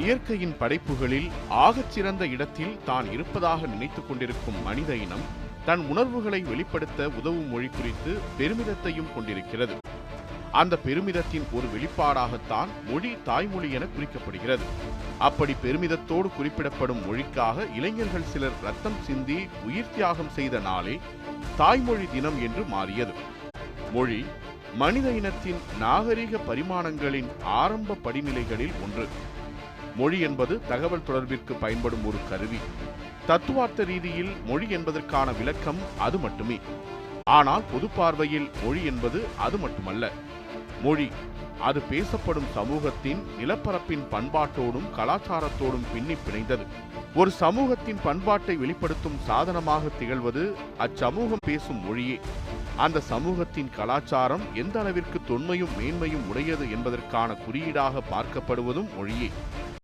இயற்கையின் படைப்புகளில் ஆகச் சிறந்த இடத்தில் தான் இருப்பதாக நினைத்துக் கொண்டிருக்கும் மனித இனம் தன் உணர்வுகளை வெளிப்படுத்த உதவும் மொழி குறித்து பெருமிதத்தையும் கொண்டிருக்கிறது. அந்த பெருமிதத்தின் ஒரு வெளிப்பாடாகத்தான் மொழி தாய்மொழி என குறிக்கப்படுகிறது. அப்படி பெருமிதத்தோடு குறிப்பிடப்படும் மொழிக்காக இளைஞர்கள் சிலர் ரத்தம் சிந்தி உயிர் தியாகம் செய்த நாளே தாய்மொழி தினம் என்று மாறியது. மொழி மனித இனத்தின் நாகரிக பரிமாணங்களின் ஆரம்ப படிநிலைகளில் ஒன்று. மொழி என்பது தகவல் தொடர்பிற்கு பயன்படும் ஒரு கருவி. தத்துவார்த்த ரீதியில் மொழி என்பதற்கான விளக்கம் அது மட்டுமே. ஆனால் பொது பார்வையில் மொழி என்பது அது மட்டுமல்ல. மொழி அது பேசப்படும் சமூகத்தின் நிலப்பரப்பின் பண்பாட்டோடும் கலாச்சாரத்தோடும் பின்னி பிணைந்தது. ஒரு சமூகத்தின் பண்பாட்டை வெளிப்படுத்தும் சாதனமாக திகழ்வது அச்சமூகம் பேசும் மொழியே. அந்த சமூகத்தின் கலாச்சாரம் எந்த அளவிற்கு தொன்மையும் மேன்மையும் உடையது என்பதற்கான குறியீடாக பார்க்கப்படுவதும் மொழியே.